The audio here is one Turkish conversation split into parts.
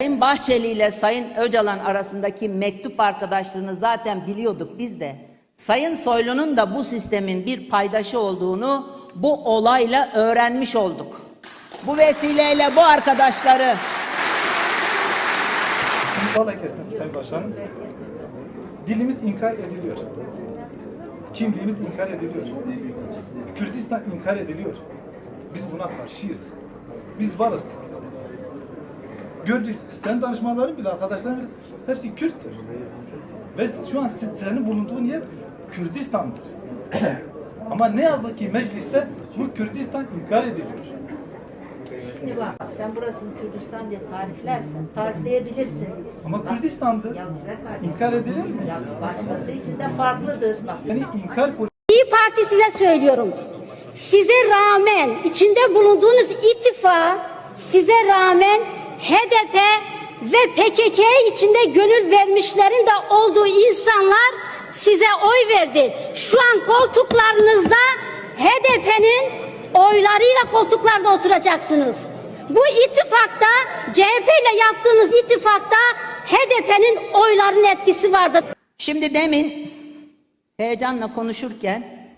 Sayın Bahçeli ile Sayın Öcalan arasındaki mektup arkadaşlığını zaten biliyorduk biz de. Sayın Soylu'nun da bu sistemin bir paydaşı olduğunu bu olayla öğrenmiş olduk. Bu vesileyle bu arkadaşları Vallahi kestim Sayın Başkanım. Dilimiz inkar ediliyor. Kimliğimiz inkar ediliyor. Kürdistan inkar ediliyor. Biz buna karşıyız. Biz varız. Gördük. Sen danışmanların bile arkadaşların bile hepsi Kürttür. Ve şu an siz, senin bulunduğun yer Kürdistan'dır. Ama ne yazık ki mecliste bu Kürdistan inkar ediliyor. Şimdi bak sen burasını Kürdistan diye tariflersen tarifleyebilirsin. Ama Kürdistan'dır. Ya güzel kardeşim. İnkar edilir mi? Ya başkası için de farklıdır. Bak Yani inkar İyi Parti size söylüyorum. Size rağmen içinde bulunduğunuz ittifak size rağmen HDP ve PKK içinde gönül vermişlerin de olduğu insanlar size oy verdi. Şu an koltuklarınızda HDP'nin oylarıyla koltuklarda oturacaksınız. Bu ittifakta CHP ile yaptığınız ittifakta HDP'nin oylarının etkisi vardır. Şimdi demin heyecanla konuşurken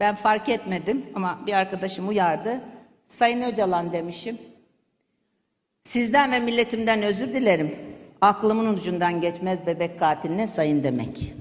ben fark etmedim ama bir arkadaşım uyardı. Sayın Öcalan demişim. Sizden ve milletimden özür dilerim. Aklımın ucundan geçmez bebek katiline sayın demek.